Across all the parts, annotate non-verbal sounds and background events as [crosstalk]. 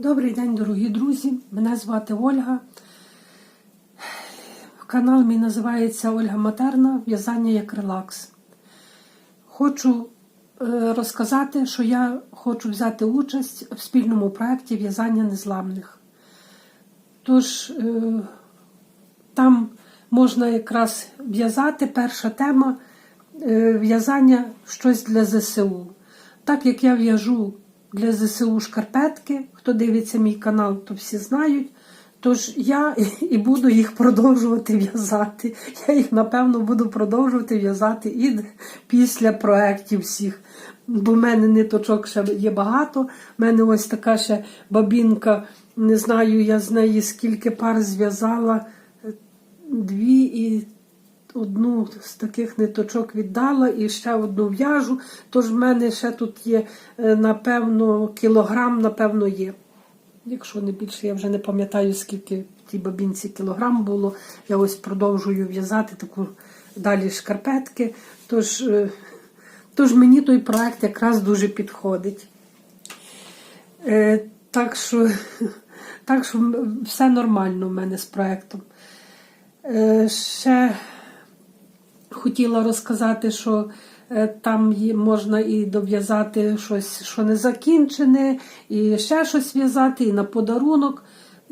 Добрий день, дорогі друзі. Мене звати Ольга. Канал мій називається Ольга Матерна В'язання як релакс. Хочу е, розказати, що я хочу взяти участь в спільному проєкті в'язання незламних. Тож е, там можна якраз в'язати перша тема е, в'язання щось для ЗСУ. Так як я в'яжу для ЗСУ шкарпетки, хто дивиться мій канал, то всі знають. Тож я і буду їх продовжувати в'язати. Я їх, напевно, буду продовжувати в'язати і після проєктів всіх. Бо в мене ниточок ще є багато. У мене ось така ще бабінка, не знаю, я з неї скільки пар зв'язала. Дві і одну з таких ниточок віддала і ще одну в'яжу. Тож в мене ще тут є, е, напевно, кілограм, напевно, є. Якщо не більше, я вже не пам'ятаю, скільки в тій бабінці кілограм було. Я ось продовжую в'язати таку далі шкарпетки. Тож, е, тож мені той проект якраз дуже підходить. Е, Так що, так що все нормально в мене з проектом. Е, Ще хотіла розказати, що е, там можна і дов'язати щось, що не закінчене, і ще щось в'язати, і на подарунок.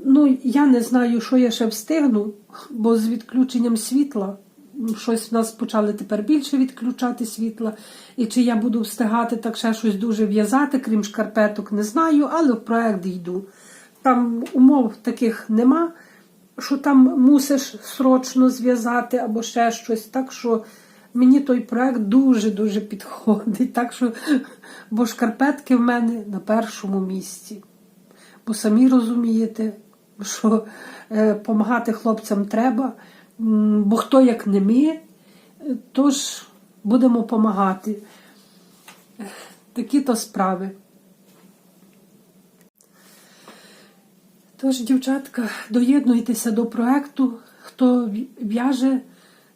Ну, я не знаю, що я ще встигну, бо з відключенням світла щось в нас почали тепер більше відключати світла. І чи я буду встигати так ще щось дуже в'язати, крім шкарпеток, не знаю, але в проект йду. Там умов таких нема що там мусиш срочно зв'язати або ще щось. Так що мені той проект дуже-дуже підходить. Так що, бо шкарпетки в мене на першому місці. Бо самі розумієте, що допомагати хлопцям треба, бо хто як не ми, е, тож будемо допомагати. Такі то справи. Тож, дівчатка, доєднуйтеся до проекту, хто в'яже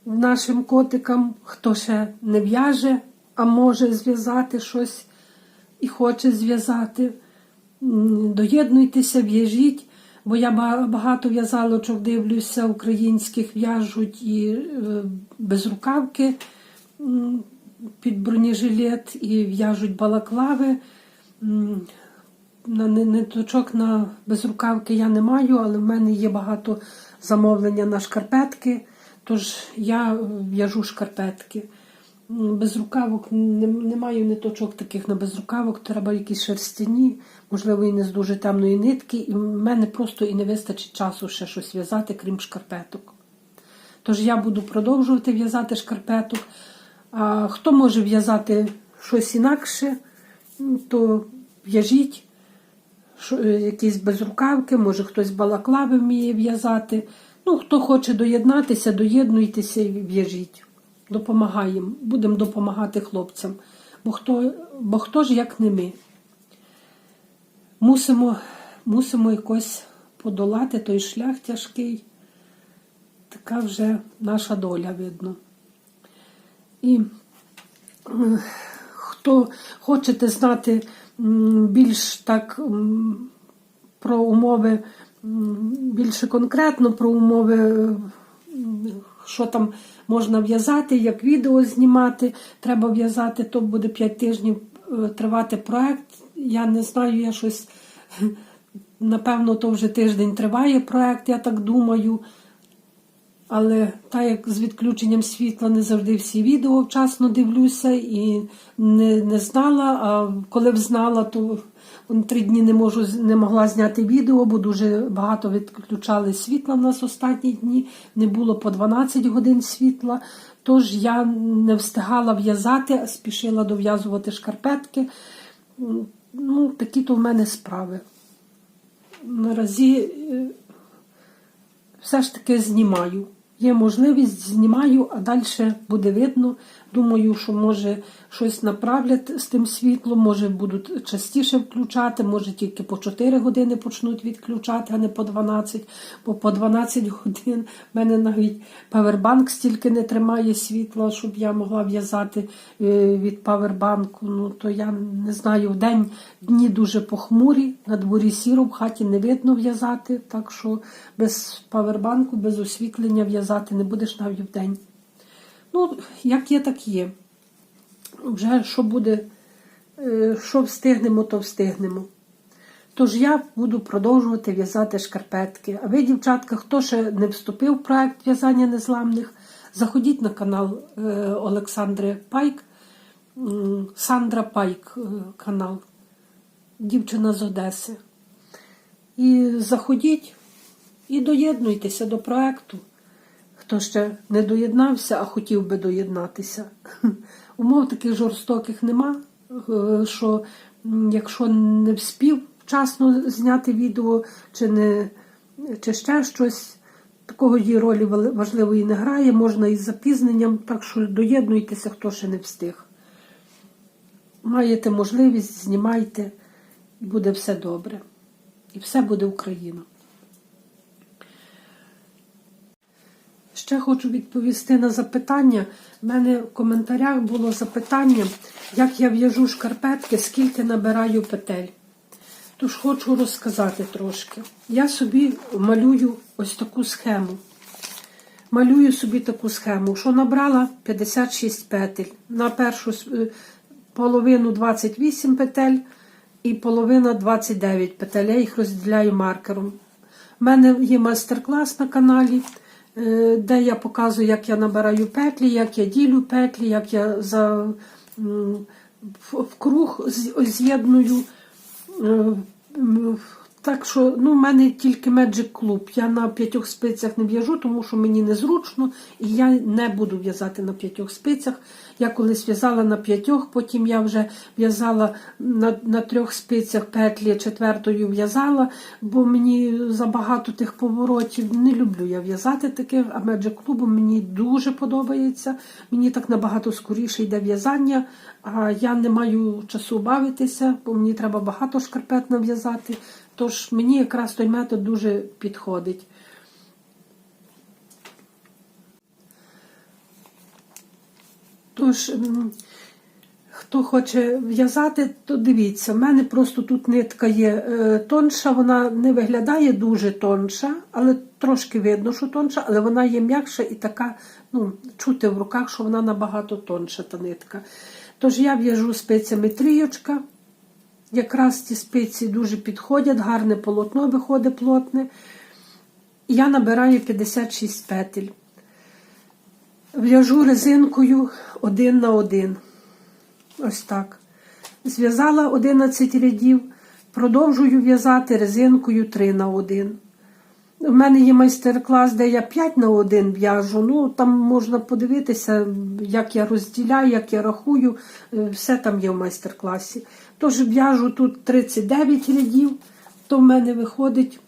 нашим котикам, хто ще не в'яже, а може зв'язати щось і хоче зв'язати. Доєднуйтеся, в'яжіть, бо я ба- багато в'язалочок дивлюся, українських в'яжуть і е, безрукавки під бронежилет, і в'яжуть балаклави. На ниточок на безрукавки я не маю, але в мене є багато замовлення на шкарпетки, тож я е, в'яжу шкарпетки. Безрукавок не, не маю ниточок таких на безрукавок, треба якісь шерстяні, можливо, і не з дуже темної нитки. І в мене просто і не вистачить часу ще щось в'язати, крім шкарпеток. Тож я буду продовжувати в'язати шкарпеток. А хто може в'язати щось інакше, то в'яжіть якісь безрукавки, може хтось балаклави вміє в'язати. Ну, хто хоче доєднатися, доєднуйтеся і в'яжіть. Допомагаємо, будемо допомагати хлопцям. Бо хто, бо хто ж як не ми? Мусимо, мусимо якось подолати той шлях тяжкий. Така вже наша доля видно. І е, хто хочете знати більш так про умови, більше конкретно про умови, що там можна в'язати, як відео знімати, треба в'язати, то буде 5 тижнів е, тривати проект. Я не знаю, я щось, [laughs] напевно, то вже тиждень триває проект, я так думаю. Але так як з відключенням світла не завжди всі відео вчасно дивлюся і не, не знала. А коли б знала, то три дні не можу не могла зняти відео, бо дуже багато відключали світла в нас останні дні. Не було по 12 годин світла. Тож я не встигала в'язати, а спішила дов'язувати шкарпетки. Ну, такі то в мене справи. Наразі е, все ж таки знімаю. Є можливість, знімаю, а далі буде видно. Думаю, що може щось направлять з тим світлом, може будуть частіше включати, може тільки по 4 години почнуть відключати, а не по 12, бо по 12 годин в мене навіть павербанк стільки не тримає світла, щоб я могла в'язати е, від павербанку. Ну то я не знаю, в день дні дуже похмурі, на дворі сіро, в хаті не видно в'язати, так що без павербанку, без освітлення в'язати не будеш навіть в день. Ну, як є, так є. Вже що буде, е, що встигнемо, то встигнемо. Тож я буду продовжувати в'язати шкарпетки. А ви, дівчатка, хто ще не вступив в проект в'язання незламних, заходіть на канал е, Олександри Пайк, Сандра Пайк е, канал, дівчина з Одеси. І заходіть і доєднуйтеся до проекту. Хто ще не доєднався, а хотів би доєднатися. [laughs] Умов таких жорстоких нема. е, Що якщо не вспів вчасно зняти відео, чи не чи ще щось, такого її ролі важливої не грає, можна із запізненням, так що доєднуйтеся, хто ще не встиг. Маєте можливість, знімайте, і буде все добре. І все буде Україна. Ще хочу відповісти на запитання. У мене в коментарях було запитання, як я в'яжу шкарпетки, скільки набираю петель. Тож хочу розказати трошки. Я собі малюю ось таку схему. Малюю собі таку схему, що набрала 56 петель. На першу е, половину 28 петель і половина 29 петель. Я їх розділяю маркером. У мене є майстер-клас на каналі, де я показую, як я набираю петлі, як я ділю петлі, як я за, в круг з'єдную. Так що ну, в мене тільки Magic Club. Я на п'ятьох спицях не в'яжу, тому що мені незручно, і я не буду в'язати на п'ятьох спицях. Я колись в'язала на п'ятьох, потім я вже в'язала на, на трьох спицях петлі, четвертою в'язала, бо мені забагато тих поворотів. Не люблю я в'язати таке, а Magic Club мені дуже подобається. Мені так набагато скоріше йде в'язання, а я не маю часу бавитися, бо мені треба багато шкарпет нав'язати. Тож мені якраз той метод дуже підходить. Тож, хто хоче в'язати, то дивіться, в мене просто тут нитка є е, тонша, вона не виглядає дуже тонша, але трошки видно, що тонша, але вона є м'якша і така, ну, чути в руках, що вона набагато тонша та нитка. Тож я в'яжу спицями трійочка. Якраз ці спиці дуже підходять, гарне полотно виходить плотне. Я набираю 56 петель. В'яжу резинкою один на один. Ось так. Зв'язала 11 рядів, продовжую в'язати резинкою 3 на 1. У мене є майстер-клас, де я 5 на 1 в'яжу. Ну, там можна подивитися, як я розділяю, як я рахую. Е, Все там є в майстер-класі. Тож в'яжу тут 39 рядів, то в мене виходить,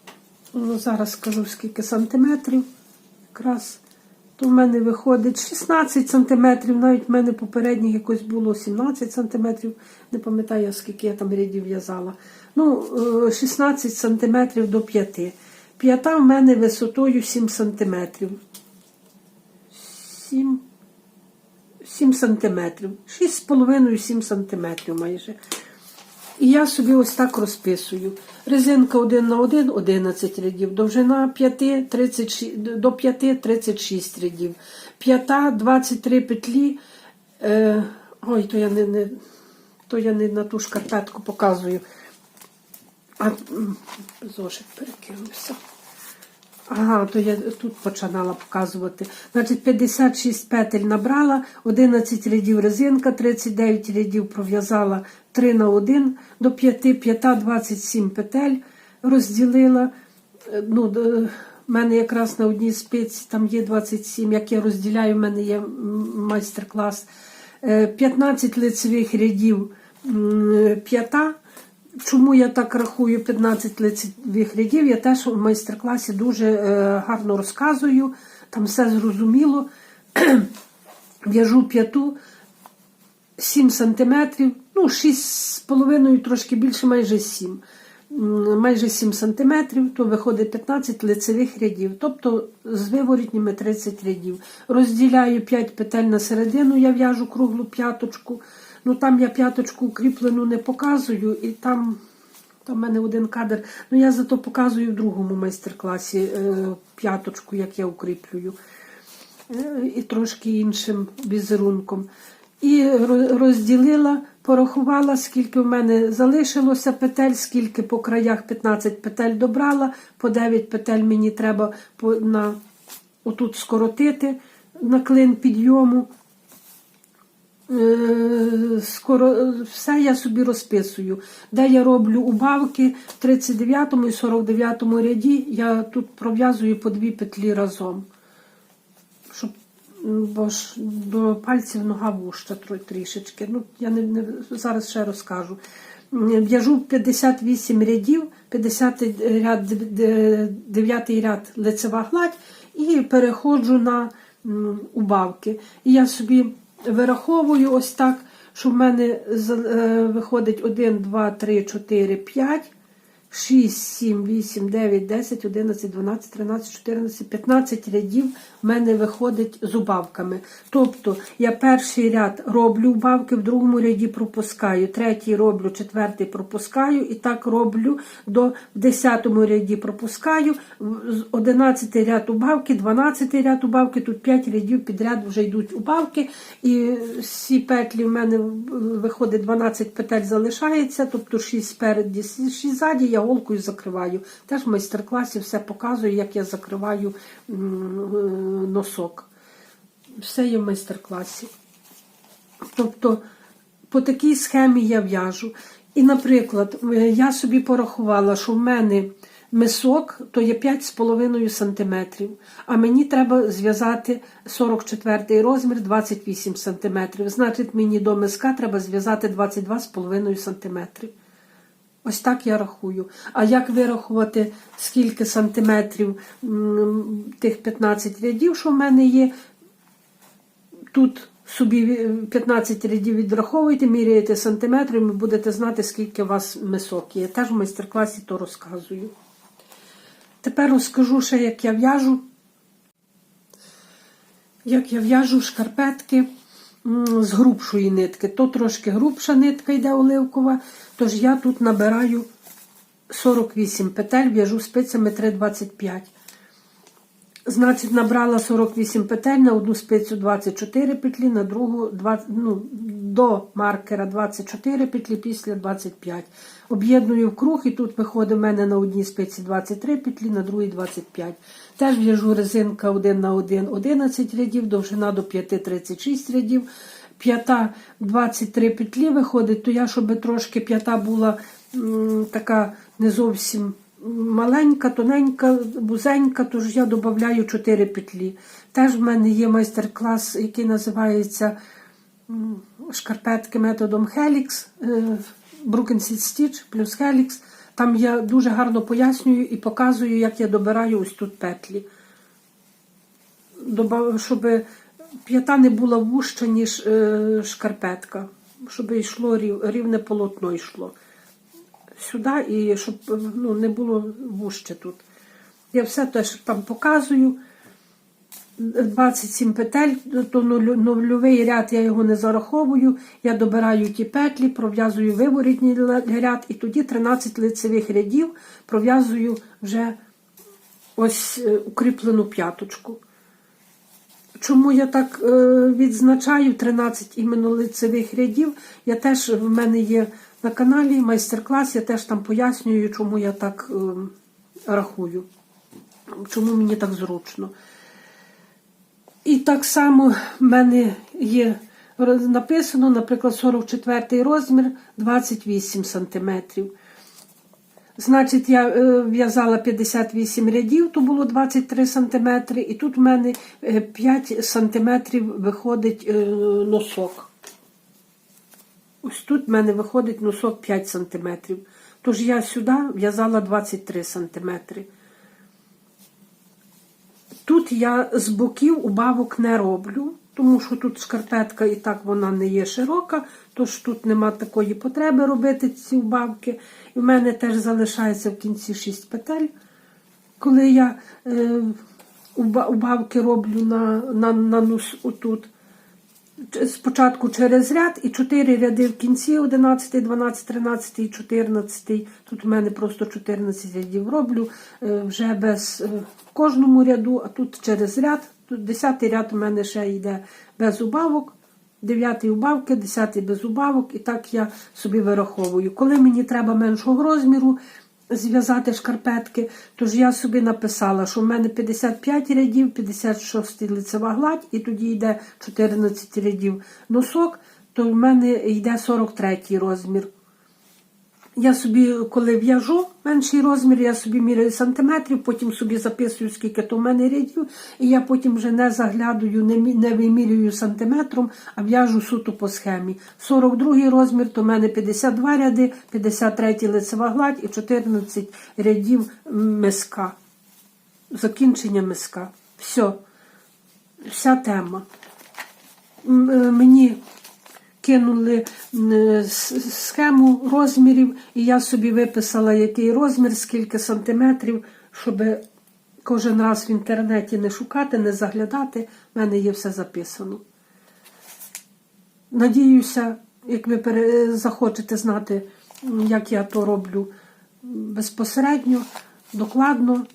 ну, зараз скажу скільки сантиметрів. Якраз то в мене виходить 16 сантиметрів, навіть в мене попередніх якось було 17 сантиметрів, не пам'ятаю, скільки я там рядів в'язала. Ну, е, 16 сантиметрів до 5. П'ята в мене висотою 7 сантиметрів. 7, 7 сантиметрів. 6,5-7 сантиметрів майже. І я собі ось так розписую. Резинка 1 на 1 11 рядів, довжина 5 36, до 5 36 рядів. П'ята 23 петлі. Е, ой, то я не, не, то я не на ту шкарпетку показую. А зошит перекинувся. Ага, то я тут починала показувати. Значить, 56 петель набрала, 11 рядів резинка, 39 рядів пров'язала 3 на 1 до 5, 5 27 петель розділила. Е, Ну, в мене якраз на одній спиці там є 27, як я розділяю, в мене є майстер-клас. Е, 15 лицевих рядів п'ята. Чому я так рахую 15 лицевих рядів? Я теж у майстер-класі дуже е, гарно розказую. там все зрозуміло. [clears throat] В'яжу п'яту 7 сантиметрів, ну, 6,5, трошки більше, майже 7. Майже 7 сантиметрів, то виходить 15 лицевих рядів, тобто з виворітніми 30 рядів. Розділяю 5 петель на середину, я в'яжу круглу п'яточку. Ну там я п'яточку укріплену не показую, і там, там в мене один кадр. Ну я зато показую в другому майстер-класі е, п'яточку, як я укріплюю. Е, і трошки іншим візерунком. І розділила, порахувала, скільки в мене залишилося петель, скільки по краях 15 петель добрала, по 9 петель мені треба на, отут скоротити на клин підйому. Е, Скоро все я собі розписую. Де я роблю убавки в 39 і 49 ряді, я тут пров'язую по дві петлі разом щоб бо ж до пальців нога тро- трішечки. Ну, я не, не зараз ще розкажу. В'яжу 58 рядів, 50 ряд, 9 ряд лицева гладь і переходжу на убавки. І я собі вираховую ось так, що в мене е, виходить 1, 2, 3, 4, 5. 6, 7, 8, 9, 10, 11, 12, 13, 14, 15 рядів в мене виходить з убавками. Тобто я перший ряд роблю убавки, в другому ряді пропускаю, третій роблю, четвертий пропускаю, і так роблю до в десятому ряді пропускаю, 11 ряд убавки, 12 ряд убавки, тут 5 рядів підряд вже йдуть убавки, і всі петлі в мене виходить 12 петель залишається, тобто 6 спереді, 6 ззаді, я голкою закриваю. Теж в майстер-класі все показую, як я закриваю носок. Все є в майстер-класі. Тобто по такій схемі я в'яжу. І, наприклад, е, я собі порахувала, що в мене мисок то є 5,5 см, а мені треба зв'язати 44 розмір 28 см. Значить, мені до миска треба зв'язати 22,5 см. Ось так я рахую. А як вирахувати, скільки сантиметрів тих 15 рядів, що в мене є, тут собі 15 рядів відраховуєте, міряєте сантиметрами, будете знати, скільки у вас мисок є. Теж в майстер-класі то розказую. Тепер розкажу ще, як я в'яжу. Як я в'яжу шкарпетки з грубшої нитки. То трошки грубша нитка йде оливкова, тож я тут набираю 48 петель, в'яжу спицями 3,25. Значить, набрала 48 петель, на одну спицю 24 петлі, на другу 20, ну, до маркера 24 петлі, після 25. Об'єдную в круг і тут виходить в мене на одній спиці 23 петлі, на другій 25. Теж в'яжу резинка 1 на 1 11 рядів, довжина до 5 36 рядів. П'ята 23 петлі виходить, то я, щоб трошки п'ята була м, така не зовсім маленька, тоненька, бузенька, тож я додаю 4 петлі. Теж в мене є майстер-клас, який називається шкарпетки методом Helix, е, Broken Stitch плюс Helix. Там я дуже гарно пояснюю і показую, як я добираю ось тут петлі. Щоб п'ята не була вужча, ніж е, шкарпетка, щоб йшло рів- рівне полотно йшло сюди, і щоб ну, не було вужче тут. Я все теж там показую. 27 петель, то нульовий ряд я його не зараховую. Я добираю ті петлі, пров'язую виворітній ряд, і тоді 13 лицевих рядів пров'язую вже ось е, укріплену п'яточку. Чому я так е, відзначаю 13 іменно лицевих рядів? Я теж в мене є на каналі майстер-клас, я теж там пояснюю, чому я так е, рахую, чому мені так зручно. І так само в мене є написано, наприклад, 44 розмір 28 сантиметрів. Значить, я е, в'язала 58 рядів, то було 23 сантиметри, і тут в мене е, 5 сантиметрів виходить е, носок. Ось тут в мене виходить носок 5 сантиметрів. Тож я сюди в'язала 23 сантиметри. Тут я з боків убавок не роблю, тому що тут шкарпетка і так вона не є широка, тож тут нема такої потреби робити ці убавки. І в мене теж залишається в кінці 6 петель. Коли я е, убавки роблю на, на, на нос отут. Спочатку через ряд і 4 ряди в кінці 11, 12, 13 і 14. Тут в мене просто 14 рядів роблю е, вже без е, в кожному ряду, а тут через ряд. Тут 10 ряд у мене ще йде без убавок. 9 убавки, 10 без убавок, і так я собі вираховую. Коли мені треба меншого розміру зв'язати шкарпетки, тож я собі написала, що в мене 55 рядів, 56 лицева гладь, і тоді йде 14 рядів носок, то в мене йде 43 розмір. Я собі, коли в'яжу менший розмір, я собі міряю сантиметрів, потім собі записую, скільки то в мене рядів, і я потім вже не заглядую, не, не вимірюю сантиметром, а в'яжу суто по схемі. 42 розмір, то в мене 52 ряди, 53 лицева гладь і 14 рядів миска. Закінчення миска. Все. Вся тема. Е, Мені кинули схему розмірів, і я собі виписала, який розмір, скільки сантиметрів, щоб кожен раз в інтернеті не шукати, не заглядати. В мене є все записано. Надіюся, як ви захочете знати, як я то роблю безпосередньо, докладно,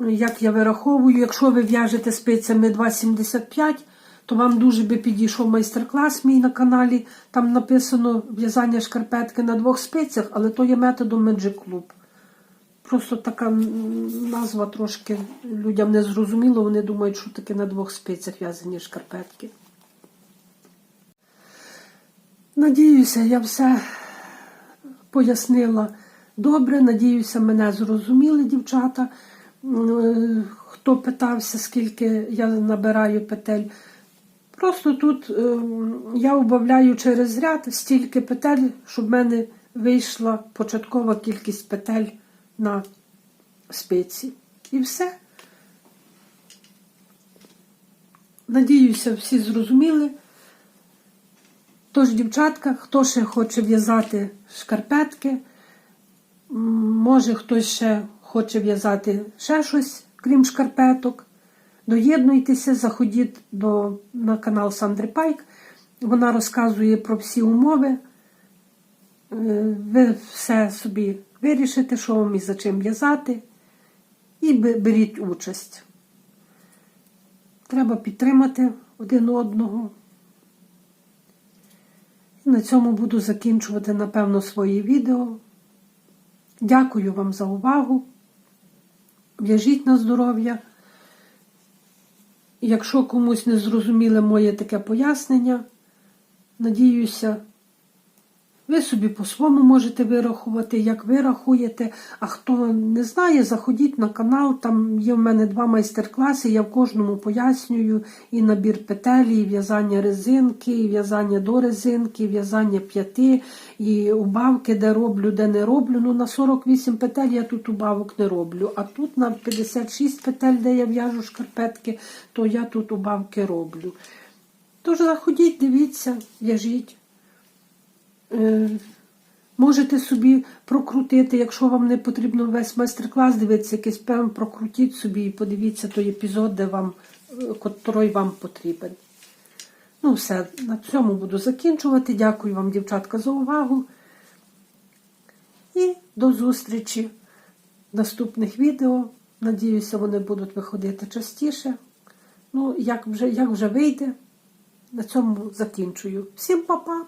як я вираховую. Якщо ви в'яжете спицями 2,75, то вам дуже би підійшов майстер-клас мій на каналі. Там написано в'язання шкарпетки на двох спицях, але то є методом Magic Club. Просто така назва трошки людям не зрозуміло, вони думають, що таке на двох спицях в'язані шкарпетки. Надіюся, я все пояснила добре. Надіюся, мене зрозуміли дівчата. Е, Хто питався, скільки я набираю петель. Просто тут ем, я убавляю через ряд стільки петель, щоб в мене вийшла початкова кількість петель на спиці. І все. Надіюся, всі зрозуміли. Тож, дівчатка, хто ще хоче в'язати шкарпетки, може хтось ще хоче в'язати ще щось, крім шкарпеток. Доєднуйтеся, заходіть до, на канал Сандри Пайк. Вона розказує про всі умови. Е, Ви все собі вирішите, що вам і за чим в'язати, і беріть участь. Треба підтримати один одного. І на цьому буду закінчувати, напевно, свої відео. Дякую вам за увагу. В'яжіть на здоров'я. Якщо комусь не зрозуміле моє таке пояснення, надіюся, ви собі по-своєму можете вирахувати, як ви рахуєте. А хто не знає, заходіть на канал. Там є в мене два майстер-класи. Я в кожному пояснюю і набір петелі, і в'язання резинки, і в'язання до резинки, і в'язання п'яти, і убавки, де роблю, де не роблю. Ну на 48 петель я тут убавок не роблю. А тут на 56 петель, де я в'яжу шкарпетки, то я тут убавки роблю. Тож заходіть, дивіться, в'яжіть. Е, Можете собі прокрутити, якщо вам не потрібно весь майстер-клас дивитися, якийсь певно, прокрутіть собі і подивіться той епізод, де вам, е, котрий вам потрібен. Ну, все, на цьому буду закінчувати. Дякую вам, дівчатка, за увагу. І до зустрічі в наступних відео. Надіюся, вони будуть виходити частіше. Ну, як вже, як вже вийде, на цьому закінчую. Всім па-па!